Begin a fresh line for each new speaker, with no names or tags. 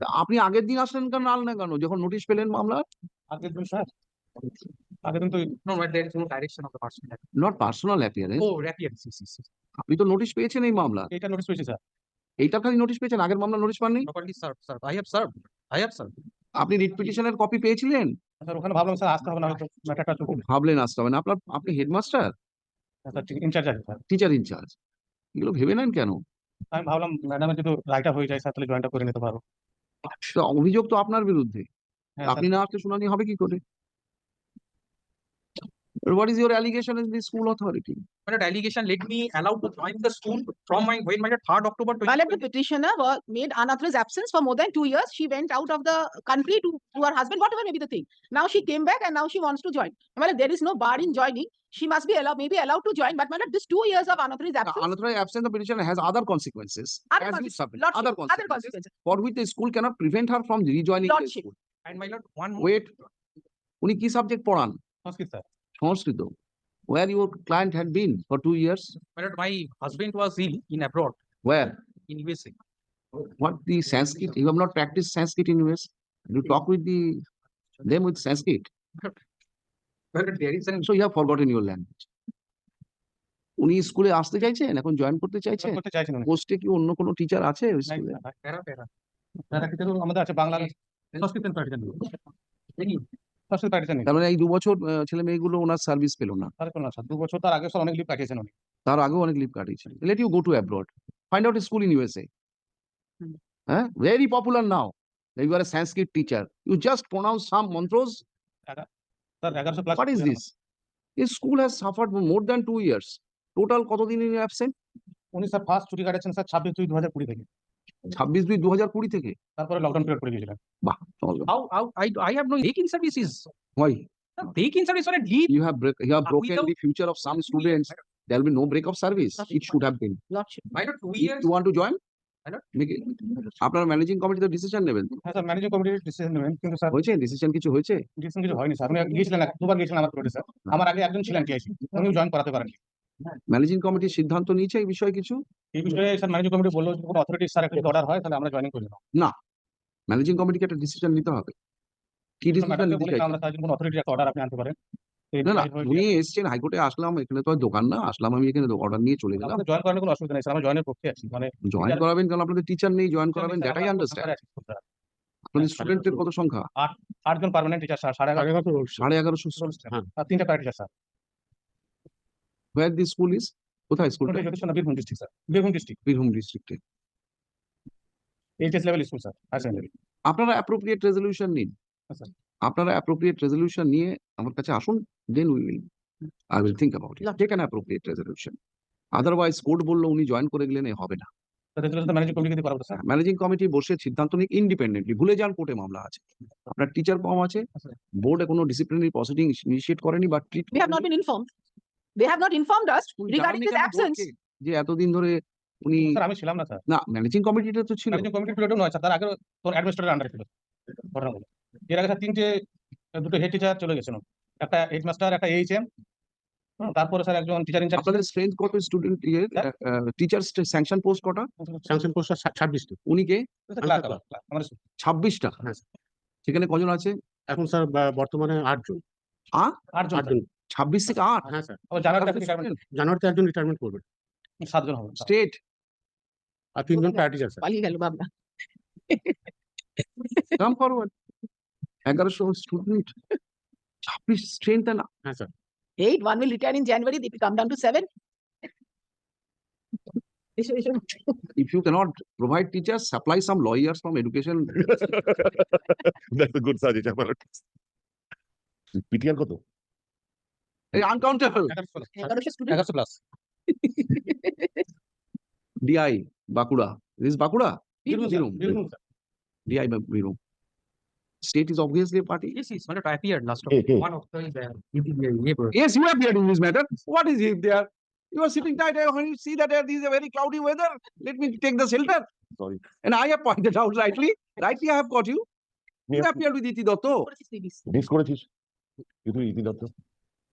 তা আপনি আগের দিন আসলেন কেন? আল না কেন? যখন নোটিশ পেলেন মামলা
আগের দিন স্যার। আগের দিন তো
নট পার্সোনাল অ্যাপিয়ারেন্স. আপনি তো নোটিশ পেয়েছেন এই মামলা?
নোটিশ পেয়েছি স্যার।
এইটার খালি নোটিশ পেয়েছেন? আগের মামলা নোটিশ পাননি. আপনি রিট পিটিশনের কপি পেয়েছিলেন?
স্যার ওখানে ভাবলাম স্যার আসতে হবে না হয়তো ম্যাটারটা চলবে
ভাবলেন আসতে হবে না। আপনার আপনি হেডমাস্টার
ইনচার্জ আছে স্যার।
টিচার ইনচার্জ এগুলো ভেবে নেন কেন?
আমি ভাবলাম ম্যাডামের যদি রাইটার হয়ে যায় স্যার তাহলে জয়েনটা করে নিতে পারব।
তো অভিযোগ তো আপনার বিরুদ্ধে
হ্যাঁ
আপনি না আসলে শুনানি হবে কি করে what is your allegation in the school
authority? But allegation let me allow to join the school from my, when my lord, third October
While the petitioner was made unauthorized absence for more than two years, she went out of the country to, to her husband, whatever may be the thing. Now she came back and now she wants to join. Well, there is no bar in joining. She must be allowed, maybe allowed to join, but my lord, this two years of unauthorized absence.
unauthorized absence of petitioner has other consequences
Other
as you
consequences,
submit,
lordship,
other
Other
consequences
consequences.
for which the school cannot prevent her from rejoining the
Lordship.
school
And my lord, one more,
wait উনি কি subject পড়ান
Sanskrit sir
Sanskrit where your client had been for two years
my lord, my husband was ill in abroad,
where
in USA.
what the sanskrit you have not practiced sanskrit in us you talk with the them with sanskrit
Lord, there is an,
so you have forgotten your language. উনি স্কুলে আসতে চাইছেন এখন join করতে চাইছেন?
করতে চাইছেন
পোস্টে কি অন্য কোনো টিচার আছে ওই স্কুলে.
প্যারা টিচার আমাদের আছে বাংলার সংস্কৃত
তার মানে এই দু বছর ছেলে মেয়েগুলো ওনার সার্ভিস পেল না।
স্যার দু বছর তার আগে স্যার অনেক লিভ কাটিয়েছেন উনি।
তার আগেও অনেক লিভ কাটিয়েছেন। Let you go to abroad find out school in
USA.
হ্যাঁ? Very popular now you are a Sanskrit teacher you just
pronounce some mantras
What is this? This school has suffered for more than two years. Total কতদিন absent?
উনি sir first ছুটি কাটাচ্ছেন sir ছাব্বিশ দুই দু হাজার কুড়ি থেকে
ছাব্বিশ দুই দু হাজার কুড়ি থেকে
তারপরে লকডাউন পিরিয়ড করে
বাহ?
The Taking service or a leave.
You have break, you have
Uh,
broken
without-
the future of some students. There will be no break of service. It should have been.
Two years.
you want to join? আপনার managing committee তো decision নেবেন?
হ্যাঁ sir managing committee decision নেবেন কিন্তু sir
হয়েছে? Decision কিছু হয়েছে?
Decision কিছু হয়নি স্যার। উনি গিয়েছিলেন দুবার গিয়েছিলেন আমার পিরিয়ডে স্যার। আমার আগে একজন ছিলেন টিআইসি উনি জয়েন করাতে পারেননি।
ম্যানেজিং কমিটির সিদ্ধান্ত নিয়েছে এই বিষয়ে কিছু?
এই বিষয়ে স্যার ম্যানেজিং কমিটি বলল যে কোনো অথরিটি স্যার একটা অর্ডার হয় তাহলে আমরা জয়েনিং করি না
ম্যানেজিং কমিটিকে একটা ডিসিশন নিতে হবে। কি ডিসিশন নিতে চাইছেন?
আমরা স্যার কোনো অথরিটি একটা অর্ডার আপনি আনতে পারেন।
না না
বিষয়ে
উনি এসছেন হাইকোর্টে আসলাম এখানে তো আর দোকান না আসলাম আমি এখানে অর্ডার নিয়ে চলে গেলাম।
জয়েন করানোর কোনো অসুবিধা নেই স্যার আমরা জয়েনের পক্ষে আছি মানে
জয়েন করাবেন কারণ আপনাদের টিচার নেই জয়েন করাবেন
স্যার,
দ্যাটাই আন্ডারস্ট্যান্ড
স্যার স্যার।
আপনাদের স্টুডেন্টের কত সংখ্যা?
আটজন পার্মানেন্ট টিচার স্যার সাড়ে এগারো
সাড়ে এগারোশো।
হ্যাঁ, আর তিনটা para teacher sir
where the school is কোথায়
না Birbhum district sir Birbhum district
Birbhum ডিস্ট্রিক্টে
HS level school sir higher secondary
আপনারা অ্যাপ্রোপ্রিয়েট রেজলিউশন নিন।
আচ্ছা।
আপনারা অ্যাপ্রোপ্রিয়েট রেজলিউশন নিয়ে আমার কাছে আসুন then we will I will think about
it
take an appropriate resolution otherwise court বলল উনি জয়েন করে গেলেন এ হবে না।
ম্যানেজিং কমিটি
বসে সিদ্ধান্ত নিক ইন্ডিপেন্ডেন্টলি ভুলে যান কোর্টে মামলা আছে। আপনার টিচার কম আছে
আচ্ছা।
বোর্ডে কোনো ডিসিপ্লিনারি প্রসিডিং ইনিশিয়েট করেনি বা treat
We have not been informed. They have not informed us regarding this absence.
যে এতদিন ধরে উনি
স্যার আমি ছিলাম না স্যার
না ম্যানেজিং কমিটিটা তো ছিল।
ম্যানেজিং কমিটি পিরিয়ডও নয় স্যার তার আগে তোর অ্যাডমিনিস্ট্রেটর আন্ডারে ছিল। ঘটনাগুলো এর আগে তিনটে দুটো হেড টিচার চলে গেছিল। একটা হেডমাস্টার একটা এইচএম তারপরে স্যার একজন টিচার ইনচার্জ
আপনাদের স্ট্রেংথ কত স্টুডেন্ট ইয়ে টিচার স্যাংশন পোস্ট কটা?
স্যাংশন পোস্ট ছাব্বিশটি।
উনি কে?
আমাদের
হ্যাঁ,
সেখানে কজন আছে?
এখন স্যার বর্তমানে আটজন।
আটজন
আটজন।
ছাব্বিশ থেকে আট?
হ্যাঁ স্যার
আবার জানুয়ারিতে
একজন রিটায়ারমেন্ট করবে।
সাতজন হবে
স্টেট
আর তিনজন প্যারা টিচার স্যার
পালিয়ে গেল বাবলা।
কাম ফরওয়ার্ড এগারোশো স্টুডেন্ট ছাব্বিশ স্ট্রেংথ না।
হ্যাঁ sir.
Eight, one will retire in January, they will come down to seven.
If you cannot provide teacher supply some lawyers from education
That's a good suggestion. PTR কত?
Uncountable
এগারোশো student।
এগারোশো
plus DI
Bankura
this
Bankura Birbhum
DI Birbhum state is obviously a party
Yes, yes, my I appeared last
Hey, hey.
one of the uh, neighbor.
yes you have appeared in this matter what is it there you are sitting tight uh, when you see that there this is a very cloudy weather let me take the shelter
Sorry.
and i have pointed out rightly rightly i have got you you appeared with iti dotto
Discourages. You do
Iti করেছিস? কিন্তু ইতি দত্ত